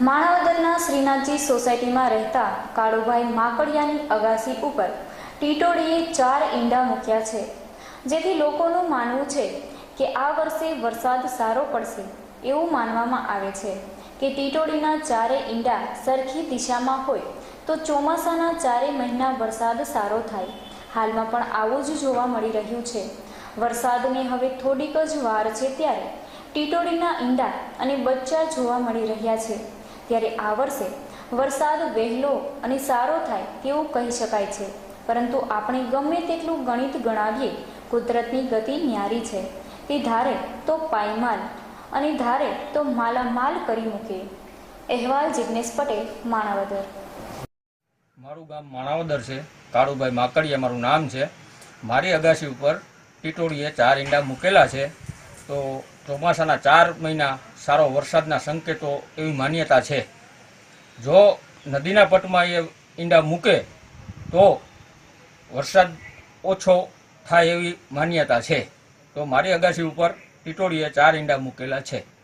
માણાવદરના શ્રીનાથજી સોસાયટીમાં રહેતા કાળુભાઈ માકડિયાની અગાસી ઉપર ટીટોડીએ ચાર ઈંડા મૂક્યા છે. જેથી લોકોનું માનવું છે કે આ વર્ષે વરસાદ સારો પડશે એવું માનવામાં આવે છે કે ટીટોડીના ચારે ઈંડા સરખી દિશામાં હોય તો ચોમાસાના ચારે મહિના વરસાદ સારો થાય. હાલમાં પણ આવું જ જોવા મળી રહ્યું છે. વરસાદને હવે થોડીક જ વાર છે ત્યારે ટીટોડીના ઈંડા અને બચ્ચા જોવા મળી રહ્યા છે. ત્યારે આ વર્ષે વરસાદ વહેલો અને સારો થાય તેવું કહી શકાય છે. પરંતુ આપણે ગમે તેટલું ગણિત ગણાવીએ, કુદરતની ગતિ ન્યારી છે. તે ધારે તો પાયમાલ અને ધારે તો માલામાલ કરી મૂકે. અહેવાલ જિજ્ઞેશ પટેલ, માણાવદર. મારું ગામ માણાવદર છે. કાળુભાઈ માકડીયા મારું નામ છે. મારી અગાસી ઉપર ટીટોળીએ ચાર ઈંડા મૂકેલા છે. તો ચોમાસાના ચાર મહિના સારો વરસાદના સંકેતો એવી માન્યતા છે. જો નદીના પટમાં એ ઈંડા મૂકે, તો વરસાદ ઓછો થાય એવી માન્યતા છે. તો મારી અગાસી ઉપર ટીટોળીએ ચાર ઈંડા મૂકેલા છે.